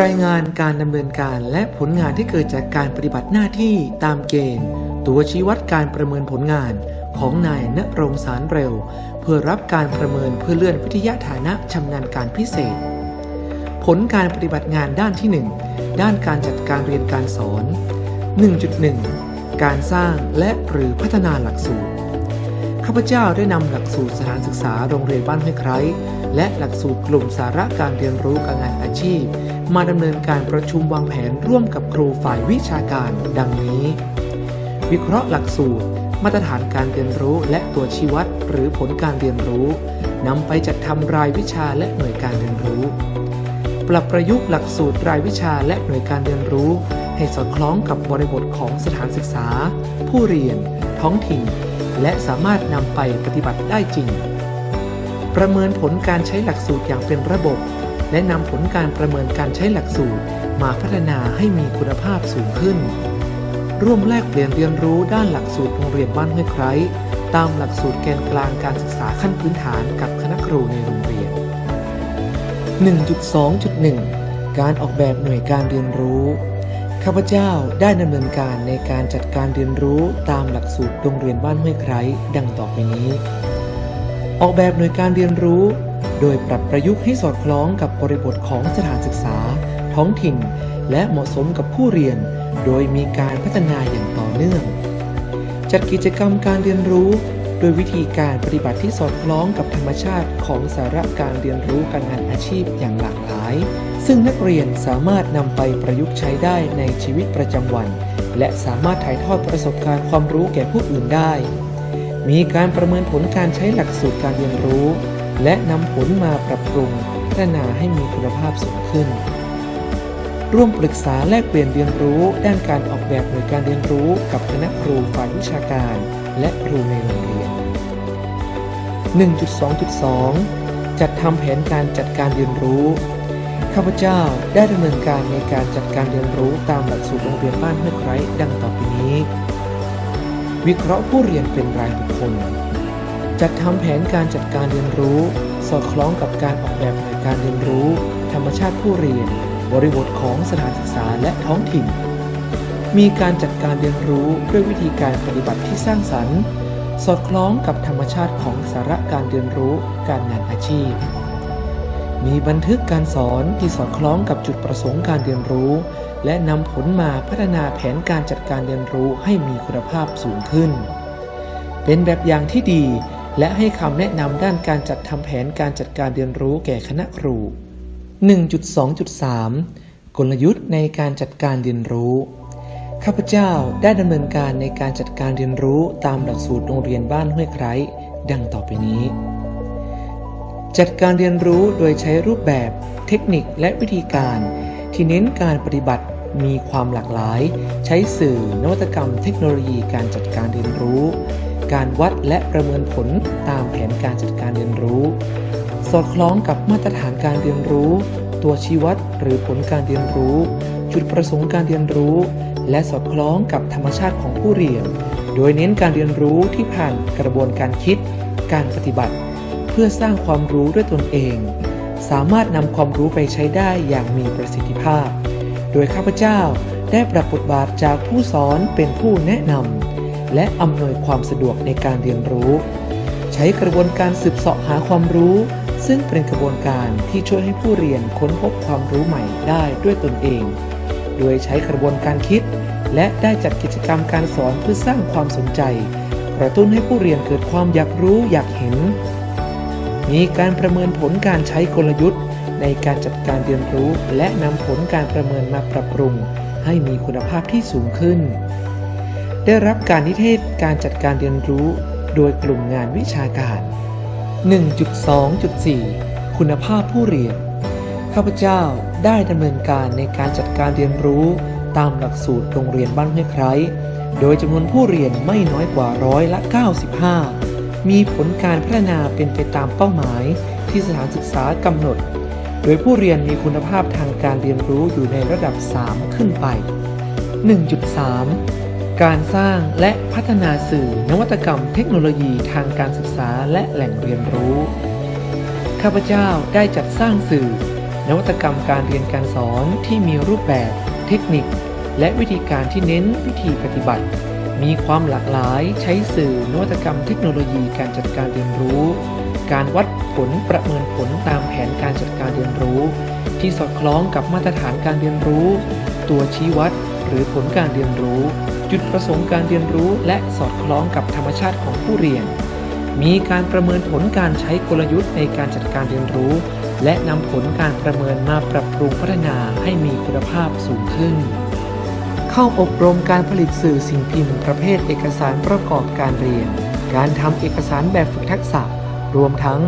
รายงานการดำเนินการและผลงานที่เกิดจากการปฏิบัติหน้าที่ตามเกณฑ์ ตัวชี้วัดการประเมินผลงานของนายณรงสารเร็ว เพื่อรับการประเมินเพื่อเลื่อนวิทยาฐานะชำนาญการพิเศษ ผลการปฏิบัติงานด้านที่ 1 ด้านการจัดการเรียนการสอน 1.1 การสร้างและหรือพัฒนาหลักสูตร ข้าพเจ้าได้นำหลักสูตรสถานศึกษาโรงเรียนบ้านห้วยไคร้ และหลักสูตรกลุ่มสาระการเรียนรู้การงานอาชีพ มาดำเนินการประชุมวางแผนร่วมกับครูฝ่ายวิชาการ ดังนี้ วิเคราะห์หลักสูตร มาตรฐานการเรียนรู้และตัวชี้วัดหรือผลการเรียนรู้นำไปจัดทำรายวิชาและหน่วยการเรียนรู้ ปรับประยุกต์หลักสูตรรายวิชาและหน่วยการเรียนรู้ ให้สอดคล้องกับบริบทของสถานศึกษา ผู้เรียน ท้องถิ่น และสามารถนำไปปฏิบัติได้จริง ประเมินผลการใช้หลักสูตรอย่างเป็นระบบ และนำผลการประเมินการใช้หลักสูตร มาพัฒนาให้มีคุณภาพสูงขึ้น ร่วมแลกเปลี่ยนเรียนรู้ด้านหลักสูตรโรงเรียนบ้านห้วยไคร้ตามหลักสูตรแกนกลางการศึกษาขั้นพื้นฐานกับคณะครูในโรงเรียน 1.2.1 การออกแบบหน่วยการเรียนรู้ข้าพเจ้าได้ดำเนินการในการจัดการเรียนรู้ตามหลักสูตรโรงเรียนบ้านห้วยไคร้ดังต่อไปนี้ ออกแบบหน่วยการเรียนรู้ โดยปรับประยุกต์ให้สอดคล้องกับบริบทของสถานศึกษา ท้องถิ่น และเหมาะสมกับผู้เรียน โดยมีการพัฒนาอย่างต่อเนื่อง จัดกิจกรรมการเรียนรู้ โดยวิธีการปฏิบัติที่สอดคล้องกับธรรมชาติของสาระการเรียนรู้การงานอาชีพอย่างหลากหลาย ซึ่งนักเรียนสามารถนำไปประยุกต์ใช้ได้ในชีวิตประจำวัน และสามารถถ่ายทอดประสบการณ์ความรู้แก่ผู้อื่นได้ มีการประเมินผลการใช้หลักสูตรการเรียนรู้ และนำผลมาปรับปรุงพัฒนาให้มีคุณภาพสูงขึ้น ร่วมปรึกษาแลกเปลี่ยนเรียนรู้ ด้านการออกแบบหน่วยการเรียนรู้ กับคณะครูฝ่ายวิชาการ และครูในโรงเรียน 1.2.2 จัดทำแผนการจัดการเรียนรู้ข้าพเจ้าได้ดำเนินการในการจัดการเรียนรู้ตามหลักสูตรโรงเรียนบ้านห้วยไคร้ดังต่อไปนี้ วิเคราะห์ผู้เรียนเป็นรายบุคคล จัดทำแผนการจัดการเรียนรู้ สอดคล้องกับการออกแบบหน่วยการเรียนรู้ ธรรมชาติผู้เรียน บริบทของสถานศึกษาและท้องถิ่น มีการจัดการเรียนรู้ด้วยวิธีการปฏิบัติที่สร้างสรรค์ สอดคล้องกับธรรมชาติของสาระการเรียนรู้การงานอาชีพ มีบันทึกการสอนที่สอดคล้องกับจุดประสงค์การเรียนรู้ และนำผลมาพัฒนาแผนการจัดการเรียนรู้ให้มีคุณภาพสูงขึ้น เป็นแบบอย่างที่ดี และให้คำแนะนำด้านการจัดทำแผนการจัดการเรียนรู้แก่คณะครู 1.2.3 กลยุทธ์ในการจัดการเรียนรู้ข้าพเจ้าได้ดำเนินการในการจัดการเรียนรู้ตามหลักสูตรโรงเรียนบ้านห้วยไคร้ดังต่อไปนี้ จัดการเรียนรู้โดยใช้รูปแบบ เทคนิคและวิธีการ ที่เน้นการปฏิบัติมีความหลากหลาย ใช้สื่อนวัตกรรมเทคโนโลยีการจัดการเรียนรู้ การวัดและประเมินผลตามแผนการจัดการเรียนรู้ สอดคล้องกับมาตรฐานการเรียนรู้ ตัวชี้วัดหรือผลการเรียนรู้ จุดประสงค์การเรียนรู้ และสอดคล้องกับธรรมชาติของผู้เรียน โดยเน้นการเรียนรู้ที่ผ่านกระบวนการคิด การปฏิบัติ พื่อสร้างความรู้ด้วยตนเอง สามารถนำความรู้ไปใช้ได้อย่างมีประสิทธิภาพ โดยข้าพเจ้าได้ปรับบทบาทจากผู้สอนเป็นผู้แนะนำและอำนวยความสะดวกในการเรียนรู้ ใช้กระบวนการสืบเสาะหาความรู้ ซึ่งเป็นกระบวนการที่ช่วยให้ผู้เรียนค้นพบความรู้ใหม่ได้ด้วยตนเอง โดยใช้กระบวนการคิด และได้จัดกิจกรรมการสอนเพื่อสร้างความสนใจกระตุ้นให้ผู้เรียนเกิดความอยากรู้อยากเห็น มีการประเมินผลการใช้กลยุทธ์ ในการจัดการเรียนรู้ และนำผลการประเมินมาปรับปรุง ให้มีคุณภาพที่สูงขึ้น ได้รับการนิเทศการจัดการเรียนรู้ โดยกลุ่มงานวิชาการ 1.2.4 คุณภาพผู้เรียน ข้าพเจ้าได้ดำเนินการในการจัดการเรียนรู้ตามหลักสูตรโรงเรียนบ้านห้วยไคร้โดยจำนวนผู้เรียนไม่น้อยกว่าร้อยละ 95 มีผลการพัฒนาเป็นไปตามเป้าหมายที่สถานศึกษากำหนด โดยผู้เรียนมีคุณภาพทางการเรียนรู้อยู่ในระดับ 3 ขึ้นไป 1.3 การสร้างและพัฒนาสื่อนวัตกรรมเทคโนโลยีทางการศึกษาและแหล่งเรียนรู้ ข้าพเจ้าได้จัดสร้างสื่อ นวัตกรรมการเรียนการสอนที่มีรูปแบบ เทคนิค และวิธีการที่เน้นวิธีปฏิบัติ มีความหลากหลายใช้สื่อนวัตกรรมเทคโนโลยีการจัดการเรียนรู้ การวัดผลประเมินผลตามแผนการจัดการเรียนรู้ ที่สอดคล้องกับมาตรฐานการเรียนรู้ ตัวชี้วัดหรือผลการเรียนรู้ จุดประสงค์การเรียนรู้ และสอดคล้องกับธรรมชาติของผู้เรียน มีการประเมินผลการใช้กลยุทธ์ในการจัดการเรียนรู้ และนำผลการประเมินมาปรับปรุงพัฒนาให้มีคุณภาพสูงขึ้น เข้าอบรมการผลิตสื่อสิ่งพิมพ์ประเภทเอกสารประกอบการเรียน การทำเอกสารแบบฝึกทักษะ รวมทั้ง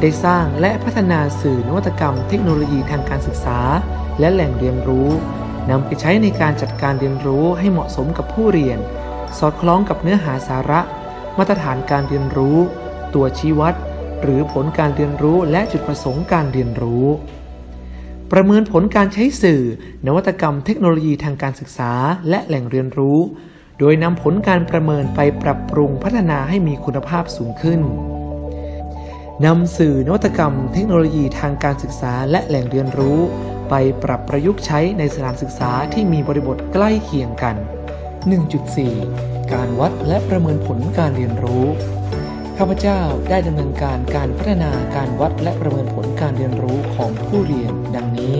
ได้สร้างและพัฒนาสื่อนวัตกรรมเทคโนโลยีทางการศึกษา และแหล่งเรียนรู้นำไปใช้ในการจัดการเรียนรู้ให้เหมาะสมกับผู้เรียน สอดคล้องกับเนื้อหาสาระ มาตรฐานการเรียนรู้ ตัวชี้วัด หรือผลการเรียนรู้และจุดประสงค์การเรียนรู้ ประเมินผลการใช้สื่อ นวัตกรรมเทคโนโลยีทางการศึกษา และแหล่งเรียนรู้ โดยนำผลการประเมินไปปรับปรุงพัฒนาให้มีคุณภาพสูงขึ้นนำสื่อนวัตกรรมเทคโนโลยีทางการศึกษาและแหล่งเรียนรู้ ไปปรับประยุกต์ใช้ในสถานศึกษาที่มีบริบทใกล้เคียงกัน 1.4 การวัดและประเมินผลการเรียนรู้ ข้าพเจ้าได้ดำเนินการการพัฒนาการวัดและประเมินผลการเรียนรู้ของผู้เรียน ดังนี้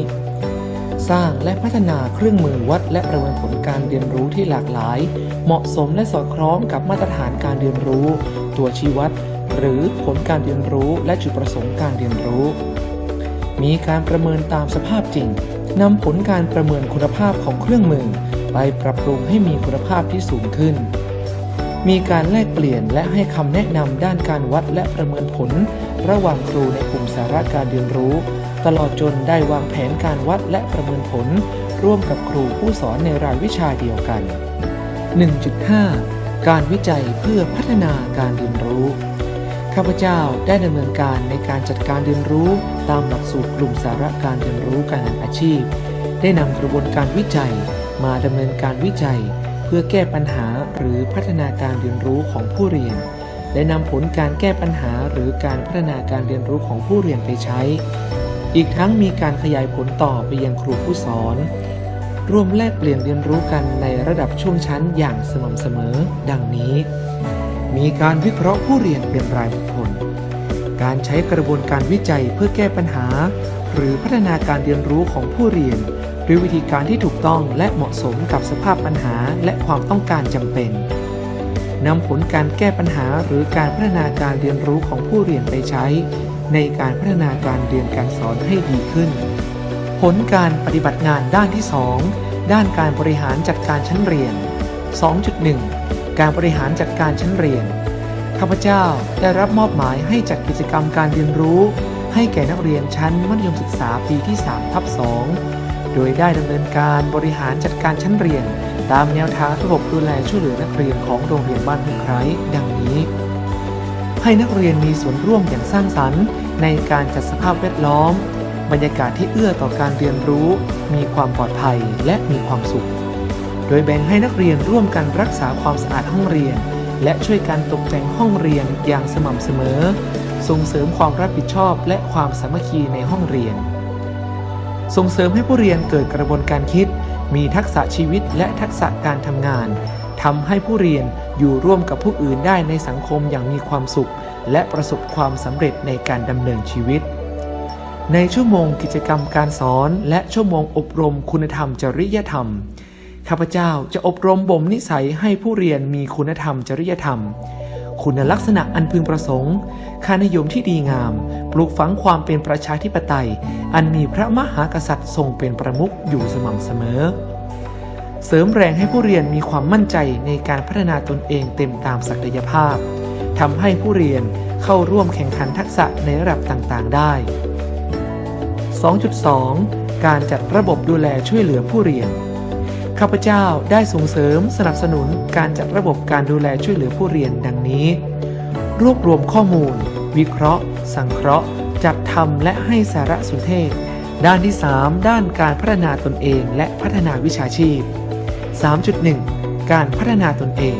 สร้างและพัฒนาเครื่องมือวัดและประเมินผลการเรียนรู้ที่หลากหลาย เหมาะสมและสอดคล้องกับมาตรฐานการเรียนรู้ ตัวชี้วัด หรือผลการเรียนรู้และจุดประสงค์การเรียนรู้ มีการประเมินตามสภาพจริงนำผลการประเมินคุณภาพของเครื่องมือ ไปปรับปรุงให้มีคุณภาพที่สูงขึ้น มีการแลกเปลี่ยนและให้คำแนะนำด้านการวัดและประเมินผล ระหว่างครูในกลุ่มสาระการเรียนรู้ ตลอดจนได้วางแผนการวัดและประเมินผล ร่วมกับครูผู้สอนในรายวิชาเดียวกัน 1.5 การวิจัยเพื่อพัฒนาการเรียนรู้ ข้าพเจ้าได้ดำเนินการในการจัดการเรียนรู้ตามหลักสูตรกลุ่มสาระการเรียนรู้การงานอาชีพ ได้นำกระบวนการวิจัยมาดำเนินการวิจัย เพื่อแก้ปัญหาหรือพัฒนาการเรียนรู้ของผู้เรียน และนำผลการแก้ปัญหาหรือการพัฒนาการเรียนรู้ของผู้เรียนไปใช้ อีกทั้งมีการขยายผลต่อไปยังครูผู้สอน ร่วมแลกเปลี่ยนเรียนรู้กันในระดับช่วงชั้นอย่างสม่ำเสมอ ดังนี้ มีการวิเคราะห์ผู้เรียนเป็นรายบุคคล การใช้กระบวนการวิจัยเพื่อแก้ปัญหา หรือพัฒนาการเรียนรู้ของผู้เรียนด้วยวิธีการที่ถูกต้องและเหมาะสมกับสภาพปัญหาและความต้องการจำเป็นนำผลการแก้ปัญหาหรือการพัฒนาการเรียนรู้ของผู้เรียนไปใช้ ในการพัฒนาการเรียนการสอนให้ดีขึ้น ผลการปฏิบัติงานด้านที่ 2 ด้านการบริหารจัดการชั้นเรียน 2.1 การบริหารจัดการชั้นเรียน ข้าพเจ้าได้รับมอบหมายให้จัดกิจกรรมการเรียนรู้ ให้แก่นักเรียนชั้นมัธยมศึกษาปีที่3ทับ2โดยได้ดำเนินการบริหารจัดการชั้นเรียน ตามแนวทางระบบดูแลช่วยเหลือนักเรียนของโรงเรียนบ้านห้วยไคร้ดังนี้ ให้นักเรียนมีส่วนร่วมอย่างสร้างสรรค์ ในการจัดสภาพแวดล้อม บรรยากาศที่เอื้อต่อการเรียนรู้ มีความปลอดภัยและมีความสุข โดยแบ่งให้นักเรียนร่วมกันรักษาความสะอาดห้องเรียน และช่วยกันตกแต่งห้องเรียนอย่างสม่ำเสมอ ส่งเสริมความรับผิดชอบและความสามัคคีในห้องเรียน ส่งเสริมให้ผู้เรียนเกิดกระบวนการคิด มีทักษะชีวิตและทักษะการทำงาน ทำให้ผู้เรียนอยู่ร่วมกับผู้อื่นได้ในสังคมอย่างมีความสุข และประสบความสำเร็จในการดำเนินชีวิต ในชั่วโมงกิจกรรมการสอน และชั่วโมงอบรมคุณธรรมจริยธรรมข้าพเจ้าจะอบรมบ่มนิสัยให้ผู้เรียนมีคุณธรรมจริยธรรม คุณลักษณะอันพึงประสงค์ ค่านิยมที่ดีงาม ปลูกฝังความเป็นประชาธิปไตย อันมีพระมหากษัตริย์ทรงเป็นประมุขอยู่สม่ำเสมอ เสริมแรงให้ผู้เรียนมีความมั่นใจในการพัฒนาตนเองเต็มตามศักยภาพทำให้ผู้เรียนเข้าร่วมแข่งขันทักษะในระดับต่างๆ ได้ 2.2 การจัดระบบดูแลช่วยเหลือผู้เรียน ข้าพเจ้าได้ส่งเสริมสนับสนุนการจัดระบบการดูแลช่วยเหลือผู้เรียนดังนี้ รวบรวมข้อมูล วิเคราะห์ สังเคราะห์ จัดทำและให้สารสนเทศ ด้านที่ 3 ด้านการพัฒนาตนเองและพัฒนาวิชาชีพ 3.1 การพัฒนาตนเอง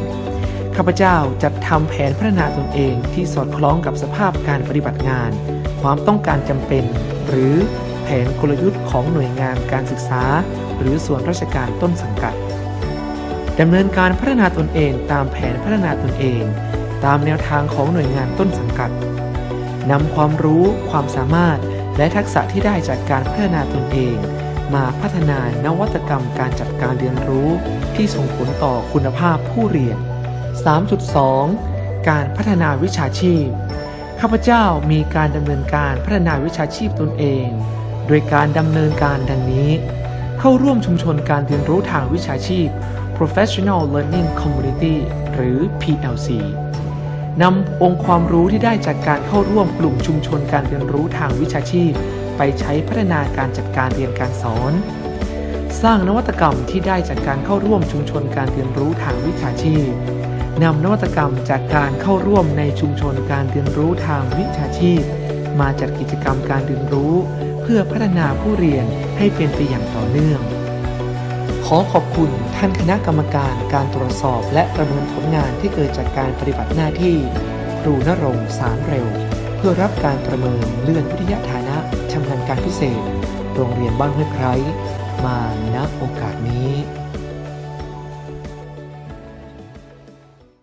ข้าพเจ้าจัดทำแผนพัฒนาตนเองที่สอดคล้องกับสภาพการปฏิบัติงาน ความต้องการจำเป็น หรือแผนกลยุทธ์ของหน่วยงานการศึกษา หรือส่วนราชการต้นสังกัดดำเนินการพัฒนาตนเองตามแผนพัฒนาตนเอง ตามแนวทางของหน่วยงานต้นสังกัดนำความรู้ ความสามารถ และทักษะที่ได้จากการพัฒนาตนเอง มาพัฒนานวัตกรรมการจัดการเรียนรู้ที่ส่งผลต่อคุณภาพผู้เรียน 3.2 การพัฒนาวิชาชีพ ข้าพเจ้ามีการดำเนินการพัฒนาวิชาชีพตนเอง โดยการดำเนินการดังนี้ เข้าร่วมชุมชนการเรียนรู้ทางวิชาชีพ Professional Learning Community หรือ PLC นำองค์ความรู้ที่ได้จากการเข้าร่วมกลุ่มชุมชนการเรียนรู้ทางวิชาชีพ ไปใช้พัฒนาการจัดการเรียนการสอน สร้างนวัตกรรมที่ได้จากการเข้าร่วมชุมชนการเรียนรู้ทางวิชาชีพนำนวัตกรรมจากการเข้าร่วมในชุมชนการเรียนรู้ทางวิชาชีพ มาจัดกิจกรรมการเรียนรู้ เพื่อพัฒนาผู้เรียนให้เป็นไปอย่างต่อเนื่อง ขอขอบคุณท่านคณะกรรมการการตรวจสอบ และประเมินผลงานที่เกิดจากการปฏิบัติหน้าที่ ครูนรงสารเร็ว เพื่อรับการประเมินเลื่อนวิทยาฐาน ชำนาญการพิเศษ โรงเรียนบ้านห้วยไคร้มาณโอกาสนี้